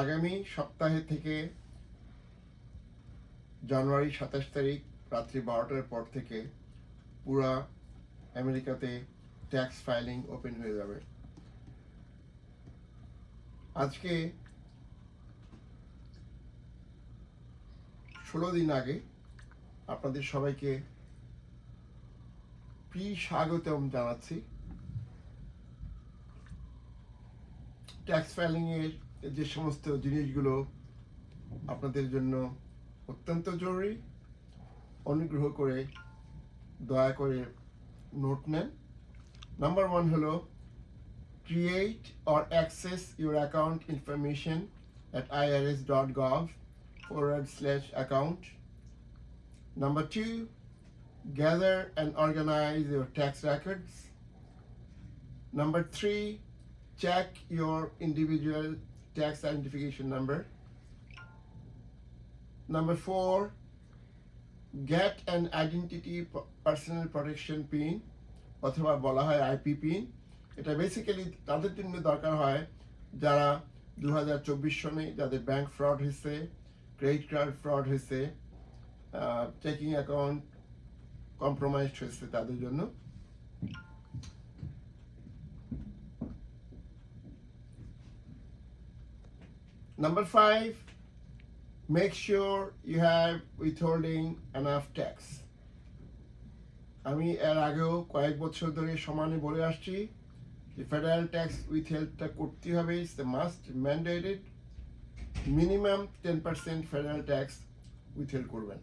আগামী সপ্তাহে থেকে জানুয়ারি সাতাশ তারিখ রাত্রি বারোটার পর থেকে পুরা আমেরিকাতে ট্যাক্স ফাইলিং ওপেন হয়ে যাবে। আজকে ষোলো দিন আগে আপনাদের সবাইকে প্রি স্বাগতম জানাচ্ছি। ট্যাক্স ফাইলিং এর যে সমস্ত জিনিসগুলো আপনাদের জন্য অত্যন্ত জরুরি, অনুগ্রহ করে দয়া করে নোট নেন। নাম্বার ওয়ান হলো create or access your account information at IRS dot gov forward slash account number two gather and organise your tax records number three check your individual tax identification number. Number four, get an identity personal protection pin অথবা বলা হয় IP pin এটা basically তাদের জন্য দরকার হয় যারা দু হাজার চব্বিশ সনে যাদের ব্যাংক ফ্রড হয়েছে ক্রেডিট কার্ড ফ্রড হয়েছে চেকিং অ্যাকাউন্ট কম্প্রোমাইজড হয়েছে তাদের জন্য Number five, make sure you have withholding enough tax. আমি এর আগেও কয়েক বছর ধরে সমানে বলে আসছি যে ফেডারেল ট্যাক্স উইথ হেল্পটা করতে হবে it's the must mandated minimum ten percent federal tax with help করবেন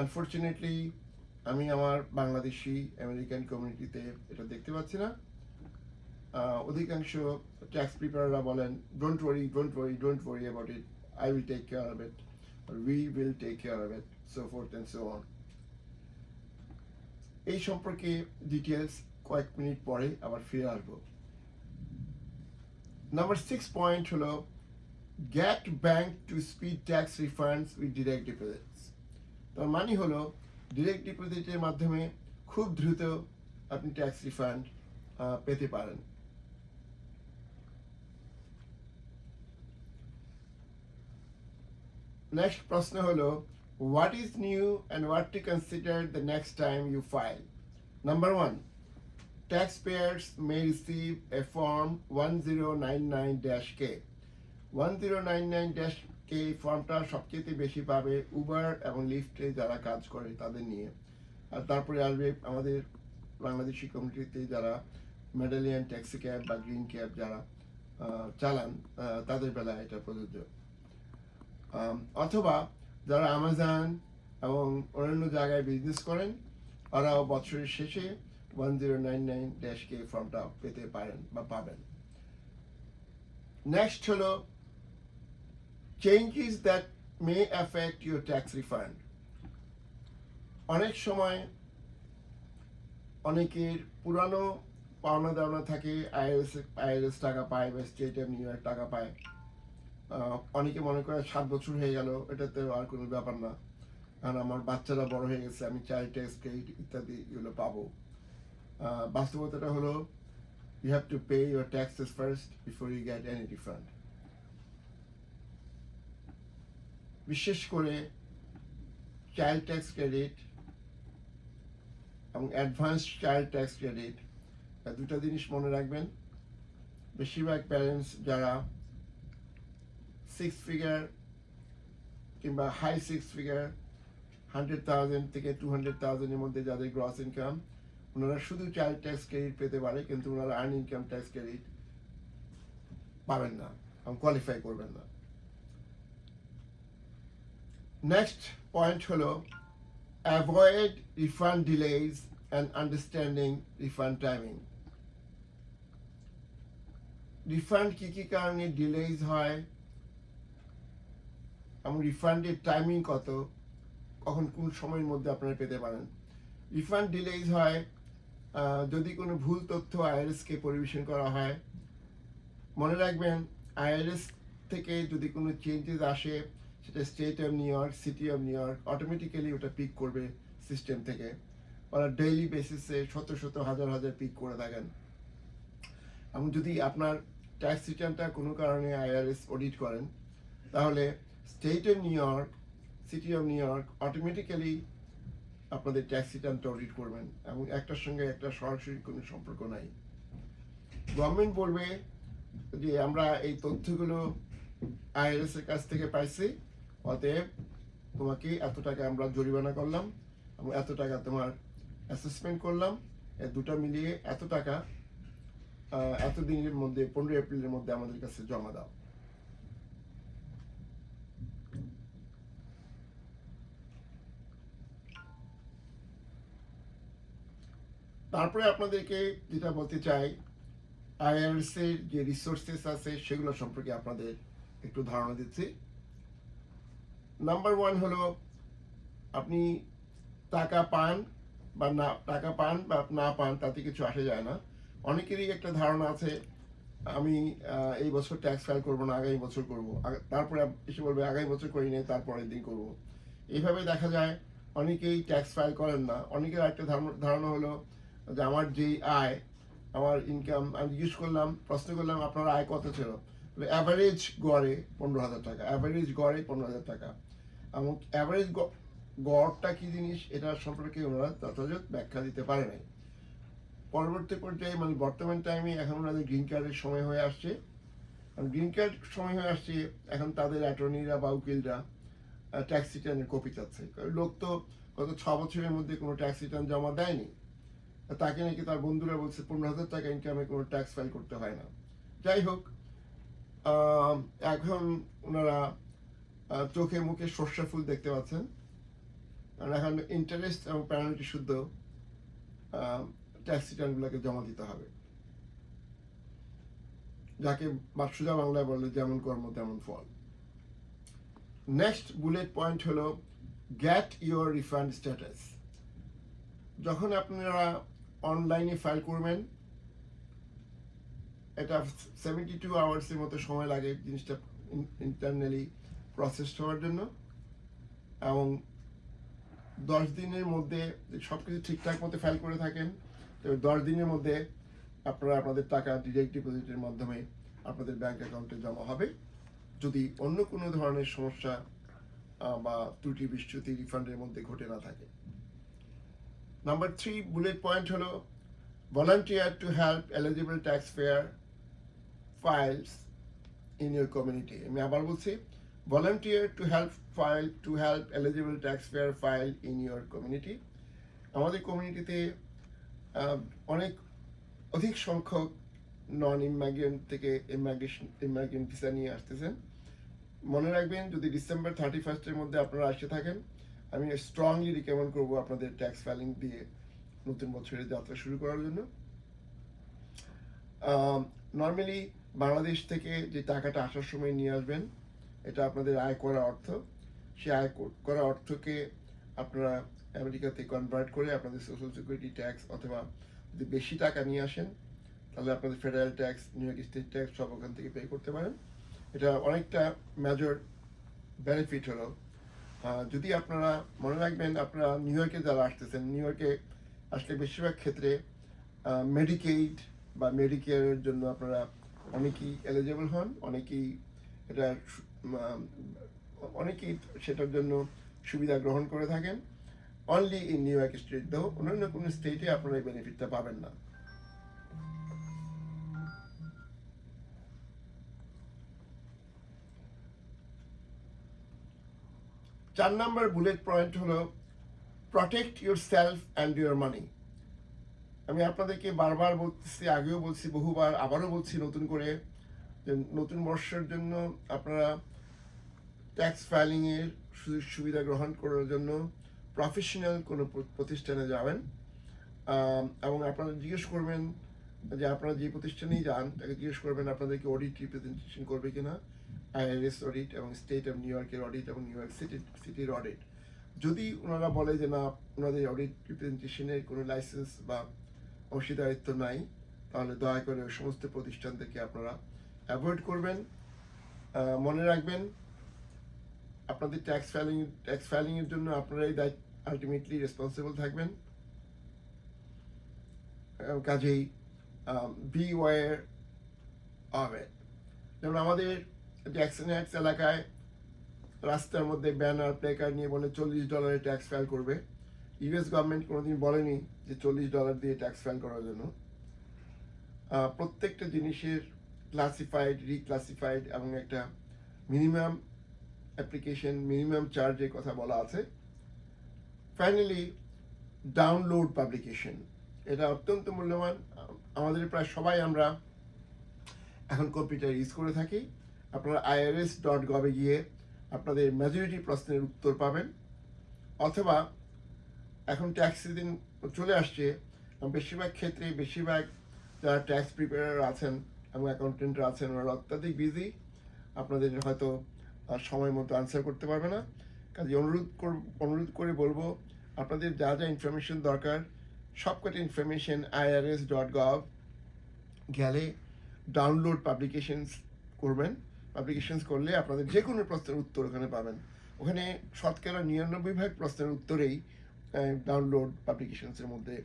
আনফর্চুনেটলি আমি আমার বাংলাদেশি আমেরিকান কমিউনিটিতে এটা দেখতে পাচ্ছি না অধিকাংশ ট্যাক্স প্রিপারাররা বলেন don't worry don't worry don't worry about it I will take care of it we will take care of it so forth and so on এই সম্পর্কে ডিটেলস কয়েক মিনিট পরে আবার ফিরে আসব। নাম্বার সিক্স পয়েন্ট হলো get bank to speed tax refunds with direct deposits তার মানে হলো ডিরেক্ট ডিপোজিটের মাধ্যমে খুব দ্রুত আপনি ট্যাক্স রিফান্ড পেতে পারেন। নেক্সট প্রশ্ন হলো what is new and what to consider the next time you file number one taxpayers may receive a form 1099-K 1099-K ফর্মটা সবচেয়ে বেশি পাবে উবার এবং লিফটে যারা কাজ করে তাদের নিয়ে। আর তারপরে আসবে আমাদের বাংলাদেশি কমিউনিটিতে যারা মেডালিয়ান ট্যাক্সি ক্যাব বা গ্রিন ক্যাব যারা চালান তাদের বেলায় এটা প্রযোজ্য। অথবা যারা আমাজন এবং অন্যান্য জায়গায় বিজনেস করেন ওরাও বছরের শেষে one zero nine nine dash K ফর্মটা পেতে পারেন বা পাবেন। নেক্সট হলো changes that may affect your tax refund অনেক সময় অনেকের পুরানো পাওনা দাওনা থাকে আইআরএস আইআরএস টাকা পায় বা স্টেট অফ নিউ টাকা পায়। অনেকে মনে করে সাত বছর হয়ে গেল, এটাতে আর কোনো ব্যাপার না। কারণ আমার বাচ্চারা বড় হয়ে গেছে, আমি চাইল্ড ট্যাক্স ক্রেডিট ইত্যাদি এগুলো পাবো। বাস্তবতাটা হলো you have to pay your taxes first before you get any refund বিশেষ করে চাইল্ড ট্যাক্স ক্রেডিট এবং অ্যাডভান্স চাইল্ড ট্যাক্স ক্রেডিট দুটো জিনিস মনে রাখবেন। বেশিরভাগ প্যারেন্টস যারা সিক্স ফিগার কিংবা high six figure hundred thousand থেকে টু হান্ড্রেড থাউজেন্ডের মধ্যে যাদের গ্রস ইনকাম ওনারা শুধু চাইল্ড ট্যাক্স ক্রেডিট পেতে পারে, কিন্তু ওনারা আর্ন ইনকাম ট্যাক্স ক্রেডিট পাবেন না এবং কোয়ালিফাই করবেন না। নেক্সট পয়েন্ট হলো avoid refund delays and understanding refund timing refund কী কী কারণে ডিলেজ হয়? এবং রিফান্ডের টাইমিং কত, কখন কোন সময়ের মধ্যে আপনারা পেতে পারেন। রিফান্ড ডিলেজ হয় যদি কোনো ভুল তথ্য আইআরএসকে পরিবেশন করা হয়, মনে রাখবেন আইআরএস থেকে যদি কোনো চেঞ্জেস আসে, সেটা state of New York city of New York automatically ওটা পিক করবে সিস্টেম থেকে। ওরা ডেইলি বেসিসে শত শত, হাজার হাজার পিক করে থাকেন। এবং যদি আপনার ট্যাক্স রিটার্নটা কোনো কারণে আইআরএস অডিট করেন, তাহলে state of New York city of New York automatically আপনাদের ট্যাক্স রিটার্নটা অডিট করবেন এবং একটার সঙ্গে একটা সরাসরি কোনো সম্পর্ক নাই। গভর্নমেন্ট বলবে যে আমরা এই তথ্যগুলো আইআরএস এর কাছ থেকে পাইছি অতএব তোমাকে এত টাকা আমরা জরিমানা করলাম এবং এত টাকা তোমার অ্যাসেসমেন্ট করলাম। এই দুটো মিলিয়ে এত টাকা আহ, এত দিনের মধ্যে পনেরো এপ্রিলের মধ্যে আমাদের কাছে জমা দাও। তারপরে আপনাদেরকে যেটা বলতে চাই আইআরএস এর যে রিসোর্সেস আছে, সেগুলো সম্পর্কে আপনাদের একটু ধারণা দিচ্ছি। নাম্বার ওয়ান হলো, আপনি টাকা পান বা না, টাকা পান বা না পান, তাতে কিছু আসে যায় না। অনেকেরই একটা ধারণা আছে, আমি এই বছর ট্যাক্স ফাইল করব না, আগামী বছর করব। তারপরে এসে বলবে, আগামী বছর করি নাই তারপরের দিন করব। এইভাবে দেখা যায়, অনেকেই ট্যাক্স ফাইল করেন না। অনেকের একটা ধারণা- হলো আমার যেই আয়, আমার ইনকাম আমি জিজ্ঞেস করলাম, প্রশ্ন করলাম, আপনার আয় কত ছিল? অ্যাভারেজ গড়ে পনেরো হাজার টাকা অ্যাভারেজ গড়ে পনেরো হাজার টাকা। এবং অ্যাভারেজ গড়টা কি জিনিস? এটা সম্পর্কে ওনারা যথাযথ ব্যাখ্যা দিতে পারে নাই। পরবর্তী পর্যায়ে মানে বর্তমান টাইমে এখন ওনাদের গ্রিন কার্ডের সময় হয়ে আসছে। গ্রিন কার্ড সময় হয়ে আসছে, এখন তাদের অ্যাটর্নিরা বা উকিলরা ট্যাক্স রিটার্নের কপি চাচ্ছে। লোক তো গত ছ বছরের মধ্যে কোনো ট্যাক্স রিটার্ন জমা দেয়নি। তাকে নাকি তার বন্ধুরা বলছে, পনেরো হাজার টাকা ইনকামে কোনো ট্যাক্স ফাইল করতে হয় না। যাই হোক এখন ওনারা চোখে মুখে সর্ষা ফুল দেখতে পাচ্ছেন। কারণ এখন ইন্টারেস্ট এবং পেনাল্টি শুদ্ধ ট্যাক্স রিটার্নগুলোকে জমা দিতে হবে। যাকে বাদসুজা বাংলায় বলে, যেমন কর্ম, তেমন ফল। নেক্সট বুলেট পয়েন্ট হলো গেট ইউর রিফান্ড স্ট্যাটাস যখন আপনারা অনলাইনে ফাইল করবেন। এটা সেভেন্টি টু আওয়ার্সের মতো সময় লাগে জিনিসটা ইন্টারনালি প্রসেস হওয়ার জন্য। এবং দশ দিনের মধ্যে সব কিছু ঠিকঠাক মতো ফাইল করে থাকেন। তো দশ দিনের মধ্যে আপনারা আপনাদের টাকা ডিরেক্ট ডিপোজিটের মাধ্যমে আপনাদের ব্যাংক অ্যাকাউন্টে জমা হবে। যদি অন্য কোনো ধরনের সমস্যা বা ত্রুটি বিচ্যুতি রিফান্ডের মধ্যে ঘটে না থাকে। নাম্বার থ্রি বুলেট পয়েন্ট হলো, volunteer to help eligible taxpayer files in your community. আমি আবার বলছি, volunteer to help file, to help eligible taxpayer file in your community. আমাদের কমিউনিটিতে অনেক, অধিক সংখ্যক নন ইমাইগ্রেন্ট থেকে ইমাইগ্রেশন ইমাইগ্রেন্ট ভিসা নিয়ে আসতেছেন। মনে রাখবেন, যদি ডিসেম্বর থার্টি ফার্স্টের মধ্যে আপনারা আসতে থাকেন আমি স্ট্রংলি রিকমেন্ড করব আপনাদের ট্যাক্স ফাইলিং দিয়ে নতুন বছরের যাত্রা শুরু করার জন্য। নর্মালি বাংলাদেশ থেকে যে টাকাটা আসার সময় নিয়ে আসবেন, এটা আপনাদের আয় করা অর্থ। সেই আয় করা অর্থকে আপনারা আমেরিকাতে কনভার্ট করে আপনাদের সোশ্যাল সিকিউরিটি ট্যাক্স অথবা যদি বেশি টাকা নিয়ে আসেন, তাহলে আপনাদের federal tax New York state tax সব ওখান থেকে পে করতে পারেন। এটা অনেকটা মেজর বেনিফিট হলো। যদি আপনারা মনে রাখবেন আপনারা নিউ ইয়র্কে যারা আসতেছেন নিউ ইয়র্কে আসলে বেশিরভাগ ক্ষেত্রে মেডিকেইড বা মেডিকেয়ারের জন্য আপনারা অনেকেই এলিজেবল হন, অনেকেই এটা অনেকেই সেটার জন্য সুবিধা গ্রহণ করে থাকেন। Only in New York state দেহ অন্যান্য কোনো স্টেটে আপনারা এই বেনিফিটটা পাবেন না। চার নাম্বার বুলেট পয়েন্ট হলো protect yourself and your money আমি আপনাদেরকে বারবার বলতেছি, আগেও বলছি, বহুবার আবারও বলছি নতুন করে, যে নতুন বর্ষের জন্য আপনারা ট্যাক্স ফাইলিংয়ের সুযোগ সুবিধা গ্রহণ করার জন্য প্রফেশনাল কোনো প্রতিষ্ঠানে যাবেন। এবং আপনারা জিজ্ঞেস করবেন যে আপনারা যে প্রতিষ্ঠানেই যান, তাকে জিজ্ঞেস করবেন আপনাদেরকে অডিট রিপ্রেজেন্টেশন করবে কিনা। আইআরএস অডিট এবং স্টেট অফ নিউ ইয়র্কের অডিট এবং নিউ ইয়র্ক সিটি সিটির অডিট যদি ওনারা বলে যে, না, ওনাদের অডিট রিপ্রেজেন্টেশনের কোনো লাইসেন্স বা অংশীদারিত্ব নাই, তাহলে দয়া করে ওই সমস্ত প্রতিষ্ঠান থেকে আপনারা অ্যাভয়েড করবেন। মনে রাখবেন, আপনাদের ট্যাক্স ফাইলিং ট্যাক্স ফাইলিংয়ের জন্য আপনারাই দায়িত্ব আলটিমেটলি রেসপন্সিবল থাকবেন। কাজেই বি ওয়ার হবে যেমন আমাদের জ্যাকসন হ্যাক্স এলাকায় রাস্তার মধ্যে ব্যানার প্লেকার নিয়ে বলে চল্লিশ ডলারে ট্যাক্স ফাইল করবে। ইউএস গভর্নমেন্ট কোনোদিন বলেনি যে চল্লিশ ডলার দিয়ে ট্যাক্স ফাইল করার জন্য। প্রত্যেকটা জিনিসের ক্লাসিফাইড রিক্লাসিফাইড এবং একটা মিনিমাম অ্যাপ্লিকেশন মিনিমাম চার্জের কথা বলা আছে। ফাইনালি ডাউনলোড পাবলিকেশন এটা অত্যন্ত মূল্যবান। আমাদের প্রায় সবাই আমরা এখন কম্পিউটার ইউজ করে থাকি। আপনারা আইআরএস ডট গভে গিয়ে আপনাদের মেজরিটি প্রশ্নের উত্তর পাবেন। অথবা এখন ট্যাক্স সিজন চলে আসছে বেশিরভাগ ক্ষেত্রে বেশিরভাগ যারা ট্যাক্স প্রিপেয়ার আছেন এবং অ্যাকাউন্টেন্টরা আছেন, ওনারা অত্যাধিক বিজি আপনাদের হয়তো সময় মতো আনসার করতে পারবে না। কাজে অনুরোধ কর অনুরোধ করে বলব, আপনাদের যা যা ইনফরমেশন দরকার, সবকটা ইনফরমেশন আইআরএস ডট গভ গেলে ডাউনলোড পাবলিকেশনস করবেন। পাবলিকেশনস করলে আপনাদের যে কোনো প্রশ্নের উত্তর ওখানে পাবেন। ওখানে শতকরা নিরানব্বই ভাগ প্রশ্নের উত্তরেই ডাউনলোড পাবলিকেশনসের মধ্যে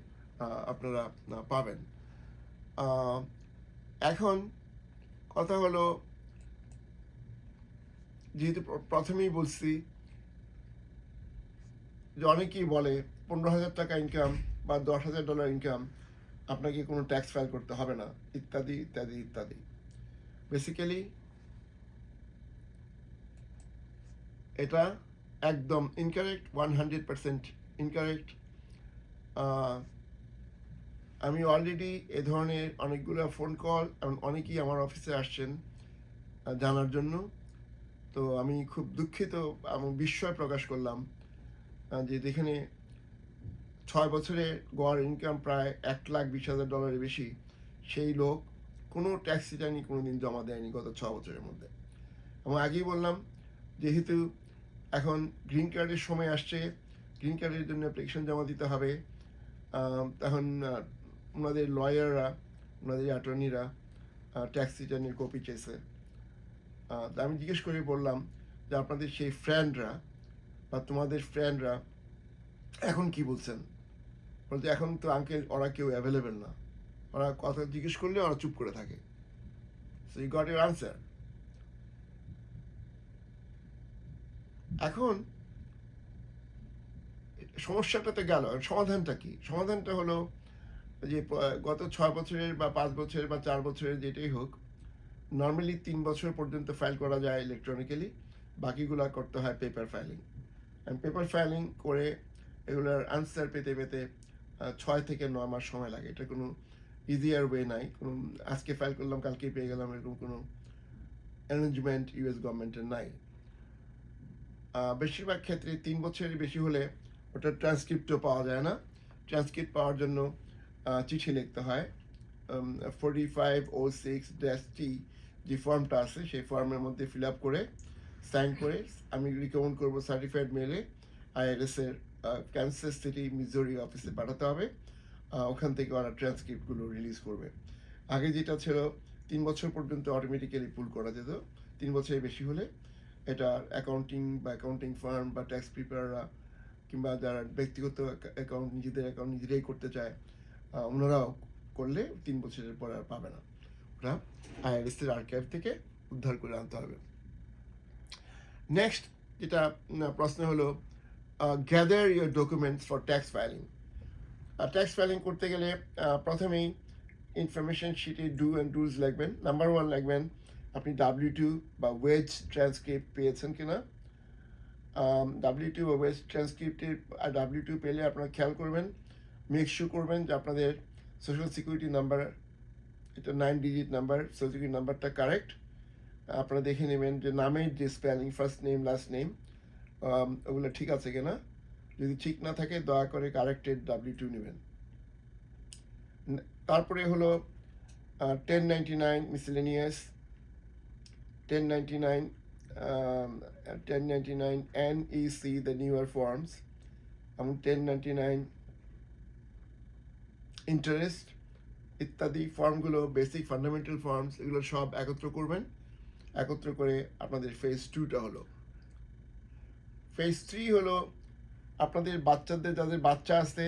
আপনারা পাবেন। এখন কথা হলো, যেহেতু প্রথমেই বলছি যে অনেকেই বলে পনেরো হাজার টাকা ইনকাম বা দশ হাজার ডলার ইনকাম আপনাকে কোনো ট্যাক্স ফাইল করতে হবে না। ইত্যাদি ইত্যাদি ইত্যাদি। বেসিক্যালি এটা একদম incorrect one hundred percent incorrect আমি অলরেডি এ ধরনের অনেকগুলো ফোন কল এবং অনেকেই আমার অফিসে আসছেন জানার জন্য। তো আমি খুব দুঃখিত এবং বিস্ময় প্রকাশ করলাম যে যেখানে ছয় বছরে গড় ইনকাম প্রায় এক লাখ বিশ হাজার ডলারের বেশি, সেই লোক কোনো ট্যাক্স রিটার্নই কোনো দিন জমা দেয়নি গত ছ বছরের মধ্যে। এবং আগেই বললাম, যেহেতু এখন গ্রিন কার্ডের সময় আসছে গ্রিন কার্ডের জন্য অ্যাপ্লিকেশন জমা দিতে হবে। তখন ওনাদের লয়াররা ওনাদের অ্যাটর্নিরা ট্যাক্স রিটার্নের কপি চেয়েছে তা আমি জিজ্ঞেস করে বললাম যে আপনাদের সেই ফ্রেন্ডরা বা তোমাদের ফ্রেন্ডরা এখন কি বলছেন? বলতে এখন তো আঙ্কেল ওরা কেউ অ্যাভেলেবেল না। ওরা কথা জিজ্ঞেস করলে ওরা চুপ করে থাকে। So you got your answer এখন সমস্যাটাতে গেল। সমাধানটা কি? সমাধানটা হলো যে গত ছয় বছরের বা পাঁচ বছরের বা চার বছরের যেটাই হোক নর্মালি তিন বছর পর্যন্ত ফাইল করা যায় ইলেকট্রনিক্যালি বাকিগুলো করতে হয় পেপার ফাইলিং পেপার ফাইলিং করে এগুলোর আনসার পেতে পেতে ছয় থেকে নয় মাস সময় লাগে। এটা কোনো ইজিয়ার ওয়ে নাই। কোনো, আজকে ফাইল করলাম, কালকেই পেয়ে গেলাম, এরকম কোনো অ্যারেঞ্জমেন্ট ইউএস গভর্নমেন্টের নাই। বেশিরভাগ ক্ষেত্রে তিন বছরের বেশি হলে ওটা ট্রান্সক্রিপ্টও পাওয়া যায় না। ট্রান্সক্রিপ্ট পাওয়ার জন্য চিঠি লিখতে হয়। Forty five O six dash T যে ফর্মটা আছে, সেই ফর্মের মধ্যে ফিল আপ করে সাইন করে, আমি রিকমেন্ড করব সার্টিফাইড মেলে আইআরএসের ক্যান্সার সিটি মিজোরি অফিসে পাঠাতে হবে। ওখান থেকে ওরা ট্রান্সক্রিপ্টগুলো রিলিজ করবে। আগে যেটা ছিল, তিন বছর পর্যন্ত অটোমেটিক্যালি পুল করা যেত। তিন বছরের বেশি হলে এটা অ্যাকাউন্টিং বা অ্যাকাউন্টিং ফার্ম বা ট্যাক্স প্রিপেয়াররা কিংবা যারা ব্যক্তিগত অ্যাকাউন্ট নিজেদের অ্যাকাউন্ট নিজেরাই করতে চায় ওনারাও করলে তিন বছরের পর আর পাবে না। ওটা আইআরএস এর আর্কাইভ থেকে উদ্ধার করে আনতে হবে। নেক্সট যেটা প্রশ্ন হলো gather your documents for tax filing tax filing করতে গেলে প্রথমেই ইনফরমেশন শিটে ডু অ্যান্ড ডুজ লাগবেন। নাম্বার ওয়ান লিখবেন আপনি ডাব্লিউ টু বা ওয়েজ ট্রান্সক্রিপ্ট পেয়েছেন কিনা? ডাব্লিউ টু বা ওয়েজ ট্রান্সক্রিপ্টের ডাব্লিউ টু পেলে আপনারা খেয়াল করবেন মেক শিওর করবেন যে আপনাদের সোশ্যাল সিকিউরিটি নাম্বার এটা nine digit number social security নাম্বারটা কারেক্ট আপনারা দেখে নেবেন যে নামের যে spelling first name last name ওগুলো ঠিক আছে কিনা? যদি ঠিক না থাকে, দয়া করে কারেক্টেড ডাব্লিউ টু নেবেন। তারপরে হলো ten ninety nine miscellaneous ten ninety nine ten ninety nine N E C the newer forms এবং টেন নাইনটি নাইন ইন্টারেস্ট ইত্যাদি ফর্মগুলো বেসিক ফান্ডামেন্টাল ফর্মস এগুলো সব একত্র করবেন। একত্র করে আপনাদের ফেজ টুটা হলো। ফেজ থ্রি হলো আপনাদের বাচ্চাদের, যাদের বাচ্চা আছে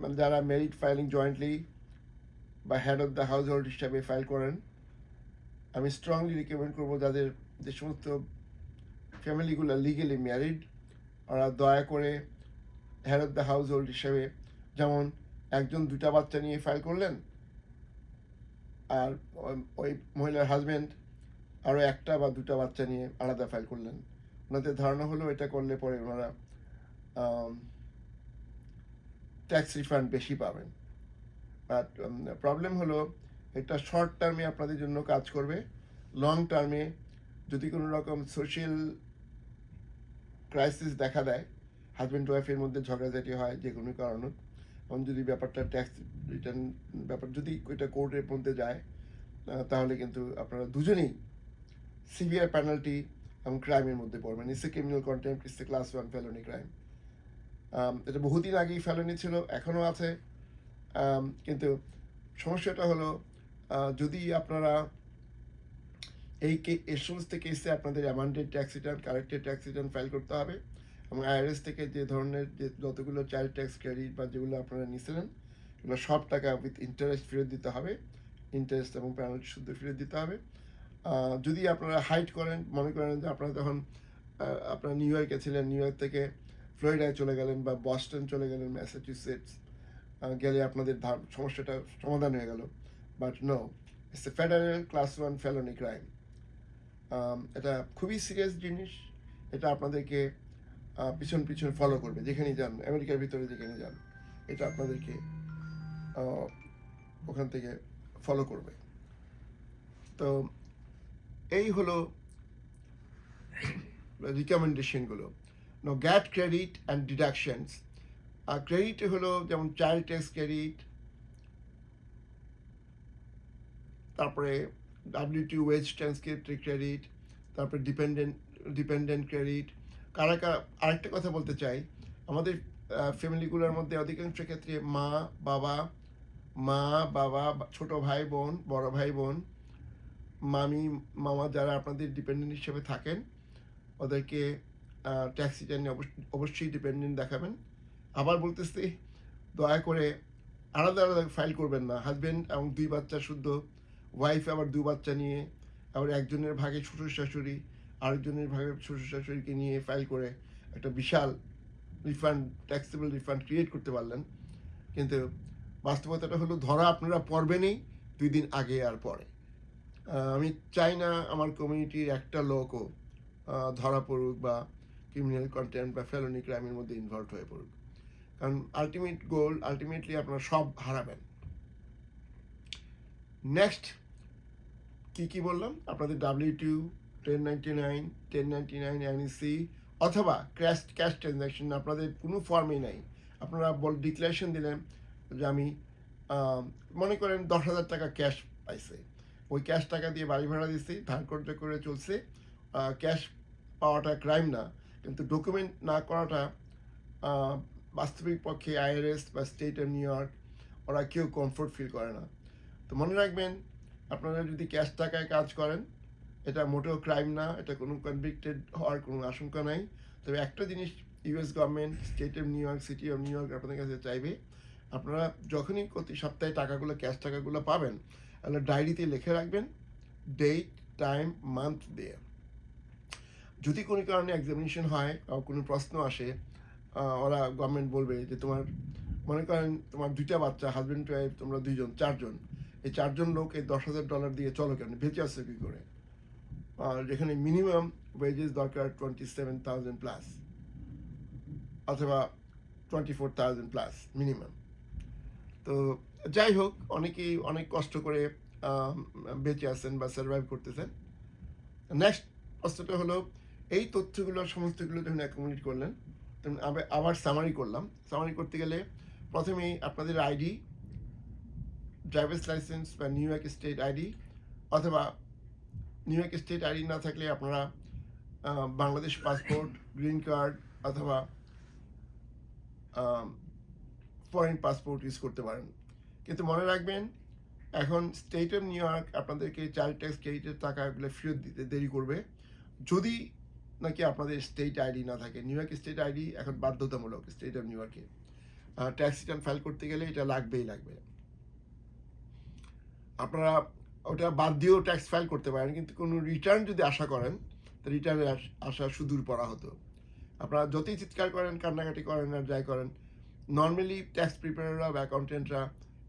মানে যারা মেরিট ফাইলিং জয়েন্টলি বা head of the household হিসাবে ফাইল করেন আমি স্ট্রংলি রিকমেন্ড করব যাদের যে সমস্ত ফ্যামিলিগুলো লিগেলি ম্যারিড ওরা দয়া করে head of the household হিসেবে যেমন একজন দুটা বাচ্চা নিয়ে ফাইল করলেন, আর ওই- মহিলার হাজব্যান্ড আরও একটা বা দুটা বাচ্চা নিয়ে আলাদা ফাইল করলেন। ওনাদের ধারণা হলো এটা করলে পরে ওনারা ট্যাক্স রিফান্ড বেশি পাবেন। বাট প্রবলেম হলো এটা শর্ট টার্মে আপনাদের জন্য কাজ করবে। লং টার্মে যদি কোনো রকম সোশ্যাল ক্রাইসিস দেখা দেয় হাজব্যান্ড ওয়াইফের মধ্যে ঝগড়াঝাটি হয় যে কোনো কারণে, এবং যদি ব্যাপারটা ট্যাক্স রিটার্ন ব্যাপার যদি এটা কোর্টের মধ্যে যায় তাহলে কিন্তু আপনারা দুজনেই সিভিয়ার পেনাল্টি এবং ক্রাইমের মধ্যে পড়বেন। ইসে ক্রিমিনাল কন্টেম্প ইসে ক্লাস ওয়ান ফেলোনি ক্রাইম এটা বহুদিন আগেই ফেলোনি ছিল এখনও আছে। কিন্তু সমস্যাটা হলো যদি আপনারা এই এই সমস্ত কেসে আপনাদের amended tax return corrected tax return file করতে হবে এবং আইআরএস থেকে যে ধরনের যে যতগুলো চাইল্ড ট্যাক্স ক্রেডিট বা যেগুলো আপনারা নিয়েছিলেন, এগুলো সব টাকা উইথ ইন্টারেস্ট ফেরত দিতে হবে। ইন্টারেস্ট এবং পেনাল্টি শুদ্ধ ফেরত দিতে হবে। যদি আপনারা হাইট করেন, মনে করেন যে আপনারা তখন আপনারা নিউ ইয়র্কে ছিলেন নিউ ইয়র্ক থেকে ফ্লোরিডায় চলে গেলেন বা বস্টন চলে গেলেন ম্যাসাচুসেটস গেলে আপনাদের সমস্যাটা সমাধান হয়ে গেল। But no it's a federal class one felony crime এটা খুবই সিরিয়াস জিনিস। এটা আপনাদেরকে পিছন পিছন ফলো করবে। যেখানেই যান, আমেরিকার ভিতরে যেখানে যান, এটা আপনাদেরকে ওখান থেকে ফলো করবে। তো এই হলো রিকমেন্ডেশনগুলো know get credit and deductions R credit হলো যেমন চাইল্ড ট্যাক্স ক্রেডিট তারপরে ডাব্লিউটি ওয়েজ ট্রান্সক্রিপ্ট ক্রেডিট তারপরে ডিপেন্ডেন্ট ডিপেন্ডেন্ট ক্রেডিট কারা কারা, আরেকটা কথা বলতে চাই, আমাদের ফ্যামিলিগুলোর মধ্যে অধিকাংশ ক্ষেত্রে মা, বাবা মা, বাবা, ছোট ভাই, বোন, বড় ভাই, বোন, মামি, মামা যারা আপনাদের ডিপেন্ডেন্ট হিসেবে থাকেন, ওদেরকে ট্যাক্স রিটার্নে অবশ্যই ডিপেন্ডেন্ট দেখাবেন। আবার বলতেছি, দয়া করে আলাদা আলাদা ফাইল করবেন না। হাজব্যান্ড এবং দুই বাচ্চা শুদ্ধ। ওয়াইফ আবার দু বাচ্চা নিয়ে, আবার একজনের ভাগে শ্বশুর শাশুড়ি, আরেকজনের ভাগে শ্বশুর শাশুড়িকে নিয়ে ফাইল করে একটা বিশাল রিফান্ড ট্যাক্সেবল রিফান্ড ক্রিয়েট করতে পারলেন। কিন্তু বাস্তবতাটা হলো ধরা আপনারা পড়বেনই দুই দিন আগে আর পরে। আমি চাই না আমার কমিউনিটির একটা লোকও ধরা পড়ুক বা ক্রিমিনাল কন্টেন্ট বা ফেলোনি ক্রাইমের মধ্যে ইনভলভ হয়ে পড়ুক। কারণ আলটিমেট গোল আলটিমেটলি আপনারা সব হারাবেন। নেক্সট কি কি বললাম? আপনাদের W two ten ninety nine ten ninety nine অথবা ক্যাশ ক্যাশ ট্রানজ্যাকশন আপনাদের কোনো ফর্মেই নাই। আপনারা বল ডিক্লারেশন দিলেন যে আমি মনে করেন দশ হাজার টাকা ক্যাশ পাইছে। ওই ক্যাশ টাকা দিয়ে বাড়ি ভাড়া দিচ্ছি ধার করতে করে চলছে। ক্যাশ পাওয়াটা ক্রাইম না, কিন্তু ডকুমেন্ট না করাটা বাস্তবিক পক্ষে আইআরএস বা স্টেট অফ নিউ ইয়র্ক ওরা কেউ কমফোর্ট ফিল করে না। তো মনে রাখবেন আপনারা যদি ক্যাশ টাকায় কাজ করেন, এটা মোটেও ক্রাইম না, এটা কোনো কনভিক্টেড হওয়ার কোনো আশঙ্কা নাই। তবে একটা জিনিস US government state of New York city of New York আপনাদের কাছে চাইবে, আপনারা যখনই প্রতি সপ্তাহে টাকাগুলো, ক্যাশ টাকাগুলো পাবেন, তাহলে ডায়েরিতে লিখে রাখবেন ডেট টাইম মান্থ দিয়ে। যদি কোনো কারণে এক্সামিনেশন হয় বা কোনো প্রশ্ন আসে ওরা গভর্নমেন্ট বলবে যে তোমার, মনে করেন তোমার দুইটা বাচ্চা হাজব্যান্ড ওয়াইফ তোমরা দুইজন, চারজন এই চারজন লোক এই দশ হাজার ডলার দিয়ে চলো কেন বেঁচে আসছে কী করে? আর যেখানে মিনিমাম ওয়েজেস দরকার টোয়েন্টি সেভেন থাউজেন্ড প্লাস অথবা twenty four thousand plus minimum তো যাই হোক, অনেকেই অনেক কষ্ট করে বেঁচে আছেন বা সার্ভাইভ করতেছেন। নেক্সট প্রশ্নটা হলো, এই তথ্যগুলো সমস্তগুলো যখন অ্যাকোমোডেট করলেন। তখন আবার আবার সামারি করলাম। সামারি করতে গেলে প্রথমেই আপনাদের আইডি ড্রাইভার্স লাইসেন্স বা নিউ ইয়র্ক স্টেট আইডি অথবা নিউ ইয়র্ক স্টেট আইডি না থাকলে আপনারা বাংলাদেশ পাসপোর্ট গ্রিন কার্ড অথবা ফরেন পাসপোর্ট ইউজ করতে পারেন। কিন্তু মনে রাখবেন, এখন স্টেট অফ নিউ ইয়র্ক আপনাদেরকে চাইল্ড ট্যাক্স ক্রেডিটের টাকাগুলো ফেরত দিতে দেরি করবে। যদি নাকি আপনাদের স্টেট আইডি না থাকে নিউ ইয়র্ক স্টেট আইডি এখন বাধ্যতামূলক স্টেট অফ নিউ ইয়র্কে ট্যাক্স রিটার্ন ফাইল করতে গেলে এটা লাগবেই লাগবে। আপনারা ওটা বাদ দিয়েও ট্যাক্স ফাইল করতে পারেন, কিন্তু কোনো রিটার্ন যদি আশা করেন, তো রিটার্নে আসা সুদূর পড়া হতো। আপনারা যতই চিৎকার করেন, কান্নাকাটি করেন আর যাই করেন নর্মালি ট্যাক্স প্রিপারেররা বা অ্যাকাউন্টেন্টরা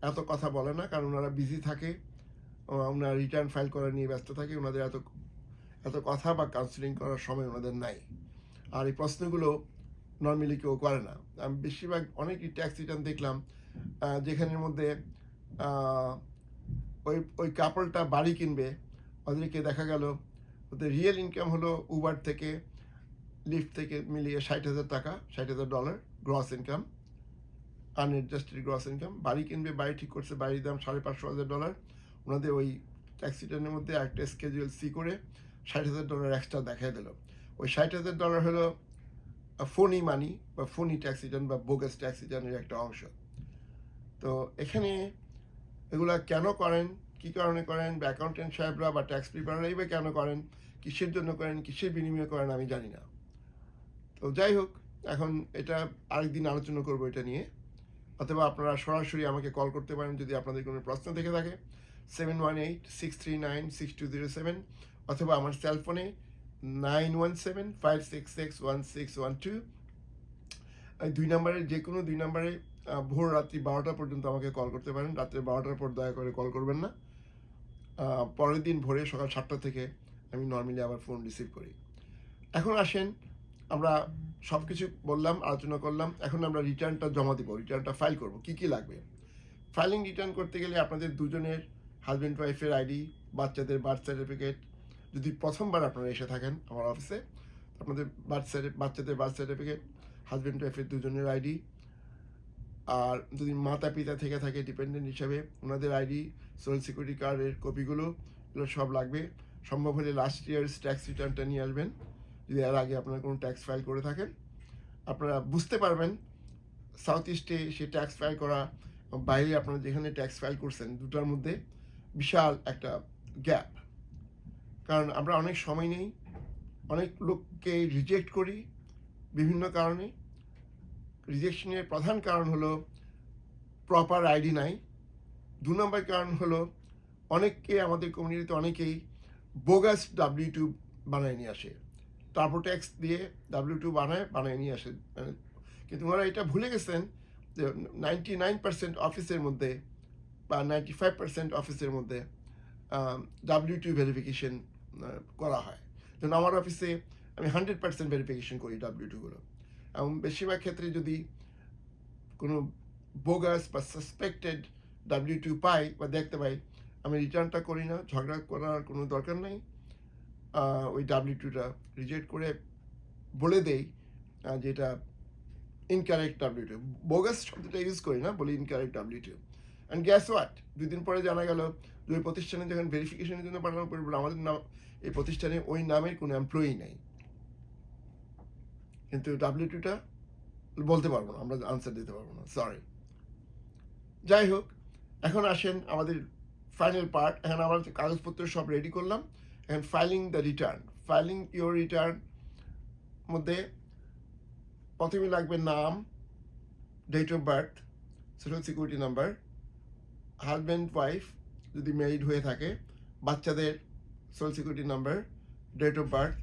এত কথা বলে না, কারণ ওনারা বিজি থাকে ওনারা রিটার্ন ফাইল করা নিয়ে ব্যস্ত থাকে, ওনাদের এত এত কথা বা কাউন্সিলিং করার সময় ওনাদের নাই। আর এই প্রশ্নগুলো নর্মালি কেউ করে না। আমি বেশিরভাগ অনেকই ট্যাক্স রিটার্ন দেখলাম যেখানের মধ্যে ওই ওই কাপড়টা বাড়ি কিনবে। ওদেরকে দেখা গেল, ওদের রিয়েল ইনকাম হলো উবার থেকে লিফট থেকে মিলিয়ে ষাট হাজার টাকা, ষাট হাজার dollar gross income unadjusted gross income বাড়ি কিনবে, বাড়ি ঠিক করছে, বাড়ির দাম সাড়ে পাঁচশো হাজার ডলার ওনাদের ওই রিটার্নের মধ্যে একটা স্কেজুয়াল সি করে ষাট হাজার ডলার এক্সট্রা দেখাই দিল। ওই ষাট হাজার ডলার হলো ফোনি মানি বা ফোনি ট্যাক্স রিটার্ন বা বোগাস ট্যাক্স রিটার্নের একটা অংশ। তো এখানে এগুলা কেন করেন? কি কারণে করেন? বা অ্যাকাউন্টেন্ট সাহেবরা বা ট্যাক্স প্রিপারারাই বা কেন করেন? কিসের জন্য করেন? কিসের বিনিময়ে করেন? আমি জানি না। তো যাই হোক, এখন এটা আরেকদিন আলোচনা করব এটা নিয়ে। অথবা আপনারা সরাসরি আমাকে কল করতে পারেন যদি আপনাদের কোনো প্রশ্ন থেকে থাকে। Seven one eight six three nine six two zero seven অথবা আমার সেল ফোনে nine one seven five six six one six one two দুই নম্বরের যে কোনো দুই নম্বরে ভোর রাত্রি বারোটা পর্যন্ত আমাকে কল করতে পারেন। রাত্রে বারোটার পর দয়া করে কল করবেন না। পরের দিন ভোরে সকাল সাতটা থেকে আমি নর্মালি আবার ফোন রিসিভ করি। এখন আসেন, আমরা সব কিছু বললাম, আলোচনা করলাম। এখন আমরা রিটার্নটা জমা দিব রিটার্নটা ফাইল করব। কি কি লাগবে? ফাইলিং রিটার্ন করতে গেলে আপনাদের দুজনের হাজব্যান্ড ওয়াইফের আইডি বাচ্চাদের বার্থ সার্টিফিকেট যদি প্রথমবার আপনারা এসে থাকেন আমার অফিসে আপনাদের বার্থ বাচ্চাদের বার্থ সার্টিফিকেট হাজব্যান্ড ওয়াইফের দুজনের আইডি আর যদি মাতা পিতা থেকে থাকে ডিপেন্ডেন্ট হিসাবে, ওনাদের আইডি সোশ্যাল সিকিউরিটি কার্ডের কপিগুলো, এগুলো সব লাগবে। সম্ভব হলে লাস্ট ইয়ার্স ট্যাক্স রিটার্নটা নিয়ে আসবেন। যদি এর আগে আপনারা কোনো ট্যাক্স ফাইল করে থাকেন, আপনারা বুঝতে পারবেন সাউথ ইস্টে সে ট্যাক্স ফাইল করা বাইরে আপনারা যেখানে ট্যাক্স ফাইল করছেন, দুটার মধ্যে বিশাল একটা গ্যাপ কারণ আমরা অনেক সময় নেই, অনেক লোককে রিজেক্ট করি বিভিন্ন কারণে। রিজেকশনের প্রধান কারণ হলো প্রপার আইডি নাই। দু নম্বর কারণ হলো অনেককে, আমাদের কমিউনিটিতে অনেকেই বোগাস ডাব্লিউ টু বানায় নিয়ে আসে। তারপর ট্যাক্স দিয়ে ডাব্লিউ টু বানায় বানায় নিয়ে আসে। মানে কিন্তু ওরা এটা ভুলে গেছেন যে নাইনটি নাইন পার্সেন্ট অফিসের মধ্যে বা নাইনটি ফাইভ পার্সেন্ট অফিসের মধ্যে ডাব্লিউ টু ভেরিফিকেশন করা হয়। যেমন আমার অফিসে আমি হান্ড্রেড পার্সেন্ট ভেরিফিকেশন করি ডাব্লিউ টুগুলো এবং বেশিরভাগ ক্ষেত্রে যদি কোনো বোগাস বা সাসপেক্টেড ডাব্লিউ টু পাই বা দেখতে পাই আমি রিটার্নটা করি না ঝগড়া করার কোনো দরকার নেই। ওই ডাব্লিউ টুটা রিজেক্ট করে বলে দেই আহ, যে এটা ইনকারেক্ট ডাব্লিউ টু বোগাস শব্দটা ইউজ করি না বলি incorrect W two and guess what দুই দিন পরে জানা গেল যে ওই প্রতিষ্ঠানে যখন ভেরিফিকেশনের জন্য পাঠানো বলল, আমাদের নাম এই প্রতিষ্ঠানে ওই নামের কোনো এমপ্লয়ি নেই। কিন্তু ডাব্লিউ টুটা বলতে পারব না, আমরা আনসার দিতে পারব না সরি যাই হোক, এখন আসেন আমাদের ফাইনাল পার্ট এখন আমার কাগজপত্র সব রেডি করলাম, এখন filing the return filing your return মধ্যে প্রথমে লাগবে নাম date of birth social security number husband wife যদি ম্যারিড হয়ে থাকে, বাচ্চাদের social security number date of birth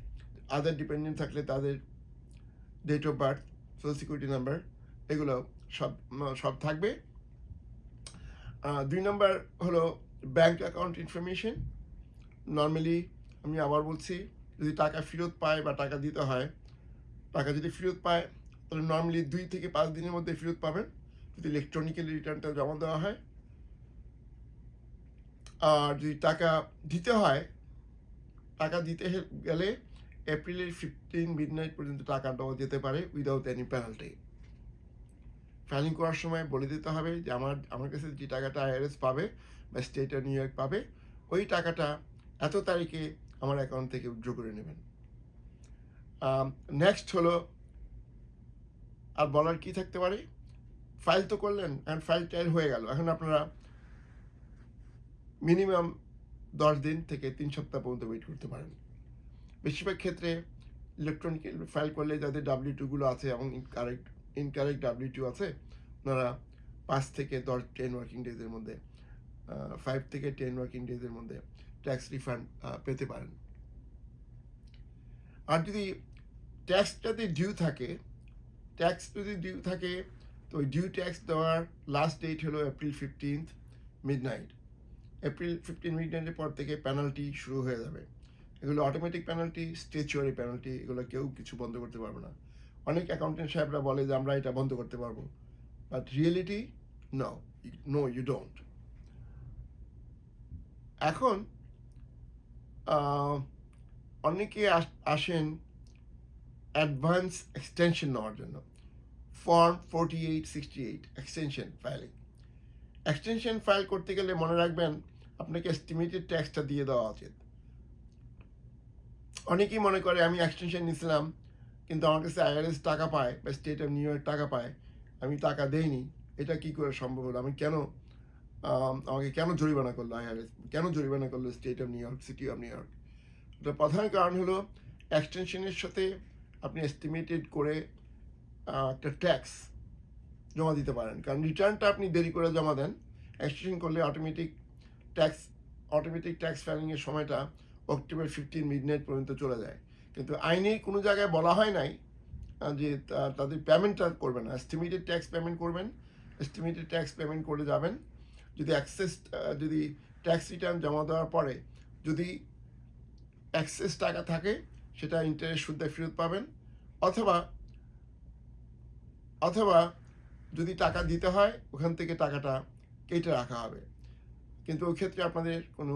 other dependent থাকলে তাদের date of birth social security number এগুলো সব সব থাকবে। দুই নম্বর হলো ব্যাংক অ্যাকাউন্ট ইনফরমেশন নর্মালি আমি আবার বলছি, যদি টাকা ফেরত পায় বা টাকা দিতে হয়, টাকা যদি ফেরত পায়, তাহলে নর্মালি দুই থেকে পাঁচ দিনের মধ্যে ফেরত পাবেন। যদি ইলেকট্রনিক্যালি রিটার্নটা জমা দেওয়া হয়। আর যদি টাকা দিতে হয়, টাকা দিতে গেলে এপ্রিলের ফিফটিন মিডনাইট পর্যন্ত টাকা দেওয়া যেতে পারে উইদাউট এনি পেনাল্টি ফাইলিং করার সময় বলে দিতে হবে যে আমার আমার কাছে যে টাকাটা আইআরএস পাবে বা স্টেট নিউ ইয়র্ক পাবে, ওই টাকাটা এত তারিখে আমার অ্যাকাউন্ট থেকে উইথড্র করে নেবেন। নেক্সট হলো, আর বলার কি থাকতে পারে? ফাইল তো করলেন অ্যান্ড ফাইল টাইল হয়ে গেল। এখন আপনারা মিনিমাম দশ দিন থেকে তিন সপ্তাহ পর্যন্ত ওয়েট করতে পারেন। বেশিরভাগ ক্ষেত্রে ইলেকট্রনিক ফাইল করলে যাদের ডাব্লিউ টুগুলো আছে এবং ইনকারেক্ট ইনকারেক্ট ডাব্লিউ টু আছে, ওনারা পাঁচ থেকে দশ টেন ওয়ার্কিং ডেজের মধ্যে ফাইভ থেকে টেন ওয়ার্কিং ডেজের মধ্যে ট্যাক্স রিফান্ড পেতে পারেন। আর যদি ট্যাক্স যদি ডিউ থাকে ট্যাক্স যদি ডিউ থাকে, তো ডিউ ট্যাক্স দেওয়ার লাস্ট ডেট হলো April fifteenth midnight April fifteen midnight নাইটের পর থেকে পেনাল্টি শুরু হয়ে যাবে। এগুলো অটোমেটিক পেনাল্টি স্টেচুয়ারি পেনাল্টি এগুলো কেউ কিছু বন্ধ করতে পারবে না। অনেক অ্যাকাউন্টেন্ট সাহেবরা বলে যে, আমরা এটা বন্ধ করতে পারব। But reality no no you don't এখন অনেকে আস- আসেন অ্যাডভান্স এক্সটেনশন নেওয়ার জন্য। Form forty eight sixty eight extension filing extension file করতে গেলে মনে রাখবেন, আপনাকে এস্টিমেটেড ট্যাক্সটা দিয়ে দেওয়া উচিত। অনেকেই মনে করে আমি এক্সটেনশন নিয়েছিলাম কিন্তু আমার কাছে আইআরএস টাকা পায় বা স্টেট অফ নিউ ইয়র্ক টাকা পায়, আমি টাকা দেইনি। এটা কি করে সম্ভব হলো? আমি কেন আমাকে কেন জরিমানা করল আইআরএস কেন জরিমানা করল state of New York city of New York এটা প্রধান কারণ হলো এক্সটেনশনের সাথে আপনি এস্টিমেটেড করে একটা ট্যাক্স জমা দিতে পারেন। কারণ রিটার্নটা আপনি দেরি করে জমা দেন। এক্সটেনশন করলে অটোমেটিক ট্যাক্স অটোমেটিক ট্যাক্স ফাইলিংয়ের সময়টা অক্টোবর ফিফটিন মিডনাইট পর্যন্ত চলে যায়। কিন্তু আইনে কোনো জায়গায় বলা হয় নাই যে তাদের পেমেন্টটা করবেন না। এস্টিমেটেড ট্যাক্স পেমেন্ট করবেন এস্টিমেটেড ট্যাক্স পেমেন্ট করে যাবেন। যদি অ্যাক্সেস যদি ট্যাক্স রিটার্ন জমা দেওয়ার পরে যদি অ্যাক্সেস টাকা থাকে, সেটা ইন্টারেস্ট সুদে ফেরত পাবেন। অথবা অথবা যদি টাকা দিতে হয়, ওখান থেকে টাকাটা কেটে রাখা হবে। কিন্তু ওই ক্ষেত্রে আপনাদের কোনো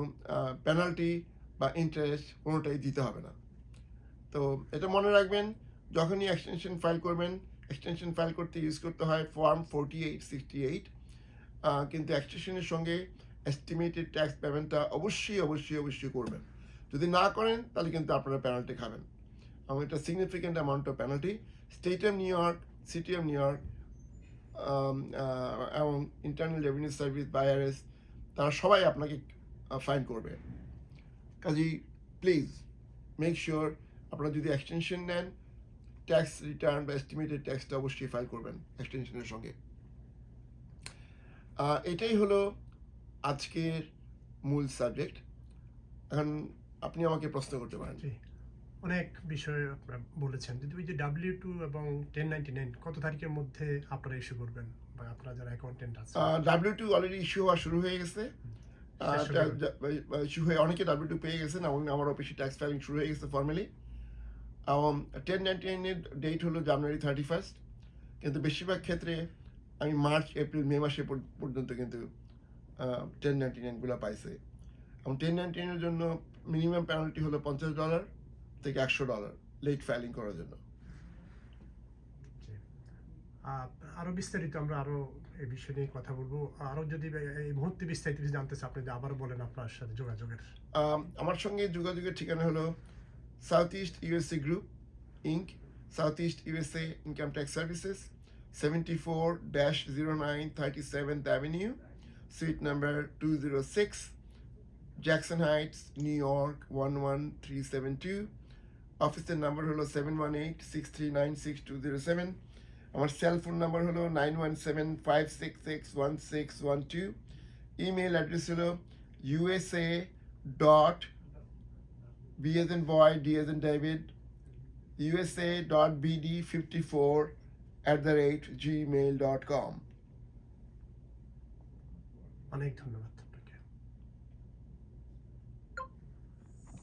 পেনাল্টি বা ইন্টারেস্ট কোনোটাই দিতে হবে না। তো এটা মনে রাখবেন, যখনই এক্সটেনশন ফাইল করবেন এক্সটেনশন ফাইল করতে ইউজ করতে হয় form forty eight sixty eight কিন্তু এক্সটেনশনের সঙ্গে এস্টিমেটেড ট্যাক্স পেমেন্টটা অবশ্যই অবশ্যই অবশ্যই করবেন। যদি না করেন, তাহলে কিন্তু আপনারা পেনাল্টি খাবেন। এবং এটা significant amount of penalty state of New York city of New York এবং ইন্টারনাল রেভিনিউ সার্ভিস বা তারা সবাই আপনাকে ফাইন করবে। কাজেই প্লিজ মেক শিওর আপনারা যদি এক্সটেনশন নেন ট্যাক্স রিটার্ন বা এস্টিমেটেড ট্যাক্সটা অবশ্যই ফাইল করবেন এক্সটেনশনের সঙ্গে। এটাই হলো আজকের মূল সাবজেক্ট এখন আপনি আমাকে প্রশ্ন করতে পারেন। অনেক বিষয় আপনার বলেছেন। যদি ওই যে ডাব্লিউ টু এবং টেন নাইনটি নাইন কত তারিখের মধ্যে আপনারা ইস্যু করবেন? বা আপনারা যারা অ্যাকাউন্টেন্ট আছে ডাব্লিউ টু অলরেডি ইস্যু হওয়া শুরু হয়ে গেছে। শেষ হয়ে। হয়ে অনেকে ডাব্লিউ টু পেয়ে গেছেন এবং আমার অফিসে ট্যাক্স ফাইলিং শুরু হয়ে গেছে ফর্মালি এবং টেন নাইনটি নাইনের ডেট হলো জানুয়ারি থার্টি ফার্স্ট কিন্তু বেশিরভাগ ক্ষেত্রে আমি মার্চ এপ্রিল মে মাসে পর- পর্যন্ত কিন্তু টেন নাইনটি নাইনগুলো পাইছে এবং টেন নাইনটি নাইনের জন্য মিনিমাম পেনাল্টি হলো পঞ্চাশ ডলার থেকে একশো ডলার লেট ফাইলিং করার জন্য। আহ, আরও বিস্তারিত আমরা আরও এই বিষয় নিয়ে কথা বলব। আরও যদি এই মুহূর্তে বিস্তারিত কিছু জানতে চান আপনি আবার বলেন আপনার সাথে যোগাযোগের। আমার সঙ্গে যোগাযোগের ঠিকানা হলো South East USA Group Inc South East USA income tax services seventy four dash zero nine thirty seventh avenue suite number two zero six Jackson Heights New York one one three seven two অফিসের number হলো seven one eight six three nine six two zero seven আমার cell phone number হলো nine one seven five six six one six one two email address হলো USA dot B as in boy, D as in David, USA dot BD fifty four at the rate gmail dot com. অনেক ধন্যবাদ।